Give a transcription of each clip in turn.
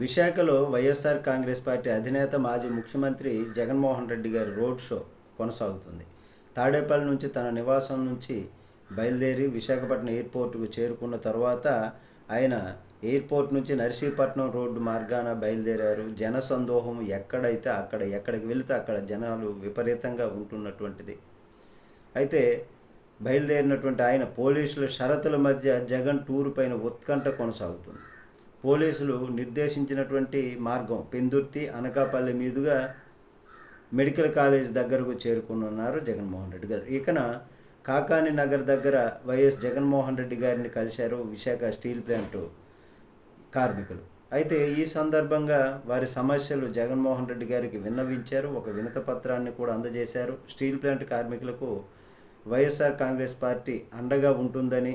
విశాఖలో వైఎస్ఆర్ కాంగ్రెస్ పార్టీ అధినేత మాజీ ముఖ్యమంత్రి జగన్మోహన్ రెడ్డి గారి రోడ్ షో కొనసాగుతుంది. తాడేపల్లి నుంచి తన నివాసం నుంచి బయలుదేరి విశాఖపట్నం ఎయిర్పోర్టుకు చేరుకున్న తర్వాత ఆయన ఎయిర్పోర్ట్ నుంచి నర్సీపట్నం రోడ్డు మార్గాన బయలుదేరారు. జన సందోహం ఎక్కడైతే అక్కడ ఎక్కడికి వెళితే అక్కడ జనాలు విపరీతంగా ఉంటున్నటువంటిది. అయితే బయలుదేరినటువంటి ఆయన పోలీసుల షరతుల మధ్య జగన్ టూర్ పైన ఉత్కంఠ కొనసాగుతుంది. పోలీసులు నిర్దేశించినటువంటి మార్గం పెందుర్తి అనకాపల్లి మీదుగా మెడికల్ కాలేజ్ దగ్గరకు చేరుకున్నారు జగన్మోహన్ రెడ్డి గారు. ఇకన కాకాని నగర్ దగ్గర వైఎస్ జగన్మోహన్ రెడ్డి గారిని కలిశారు విశాఖ స్టీల్ ప్లాంట్ కార్మికులు. అయితే ఈ సందర్భంగా వారి సమస్యలు జగన్మోహన్ రెడ్డి గారికి విన్నవించారు. ఒక వినత పత్రాన్ని కూడా అందజేశారు. స్టీల్ ప్లాంట్ కార్మికులకు వైఎస్ఆర్ కాంగ్రెస్ పార్టీ అండగా ఉంటుందని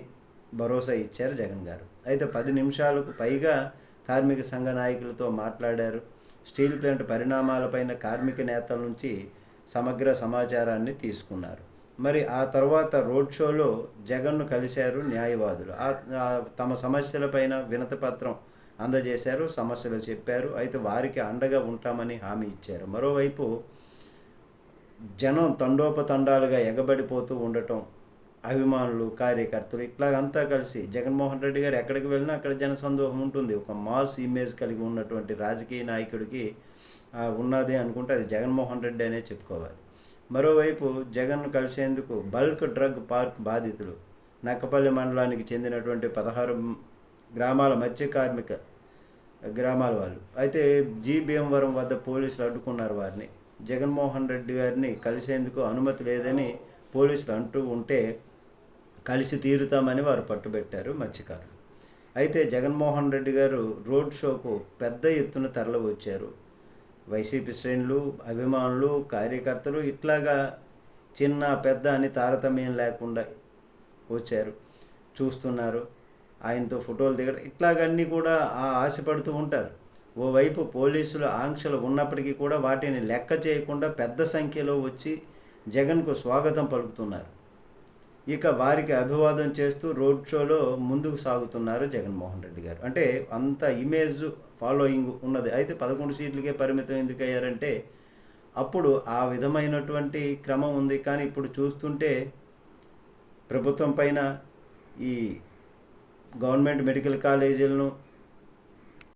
భరోసా ఇచ్చారు జగన్ గారు. అయితే పది నిమిషాలకు పైగా కార్మిక సంఘ నాయకులతో మాట్లాడారు. స్టీల్ ప్లాంట్ పరిణామాలపైన కార్మిక నేతల నుంచి సమగ్ర సమాచారాన్ని తీసుకున్నారు. మరి ఆ తర్వాత రోడ్ షోలో జగన్ను కలిశారు న్యాయవాదులు. తమ సమస్యలపైన వినతి పత్రం అందజేశారు సమస్యలు చెప్పారు. అయితే వారికి అండగా ఉంటామని హామీ ఇచ్చారు. మరోవైపు జనం తండోపతండాలుగా ఎగబడిపోతూ ఉండటం అభిమానులు కార్యకర్తలు ఇట్లాగంతా కలిసి జగన్మోహన్ రెడ్డి గారు ఎక్కడికి వెళ్ళినా అక్కడ జనసందోహం ఉంటుంది. ఒక మాస్ ఇమేజ్ కలిగి ఉన్నటువంటి రాజకీయ నాయకుడికి ఉన్నది అనుకుంటే అది జగన్మోహన్ రెడ్డి అనే చెప్పుకోవాలి. మరోవైపు జగన్ కలిసేందుకు బల్క్ డ్రగ్ పార్క్ బాధితులు నక్కపల్లి మండలానికి చెందినటువంటి పదహారు గ్రామాల మత్స్య కార్మిక గ్రామాల వాళ్ళు. అయితే జీ భీమవరం వద్ద పోలీసులు అడ్డుకున్నారు వారిని. జగన్మోహన్ రెడ్డి గారిని కలిసేందుకు అనుమతి లేదని పోలీసులు అంటూ ఉంటే కలిసి తీరుతామని వారు పట్టుబెట్టారు మత్స్యకారులు. అయితే జగన్మోహన్ రెడ్డి గారు రోడ్ షోకు పెద్ద ఎత్తున తరలి వచ్చారు. వైసీపీ శ్రేణులు అభిమానులు కార్యకర్తలు ఇట్లాగా చిన్న పెద్ద అని తారతమ్యం లేకుండా వచ్చారు. చూస్తున్నారు. ఆయనతో ఫోటోలు దిగడం ఇట్లాగన్నీ కూడా ఆ ఆశపడుతూ ఉంటారు. ఓవైపు పోలీసుల ఆంక్షలు ఉన్నప్పటికీ కూడా వాటిని లెక్క చేయకుండా పెద్ద సంఖ్యలో వచ్చి జగన్కు స్వాగతం పలుకుతున్నారు. ఇక వారికి అభివాదం చేస్తూ రోడ్ షోలో ముందుకు సాగుతున్నారు జగన్మోహన్ రెడ్డి గారు. అంటే అంత ఇమేజ్ ఫాలోయింగ్ ఉన్నది. అయితే పదకొండు సీట్లకే పరిమితం ఎందుకు అయ్యారంటే అప్పుడు ఆ విధమైనటువంటి క్రమం ఉంది. కానీ ఇప్పుడు చూస్తుంటే ప్రభుత్వం పైన ఈ గవర్నమెంట్ మెడికల్ కాలేజీలను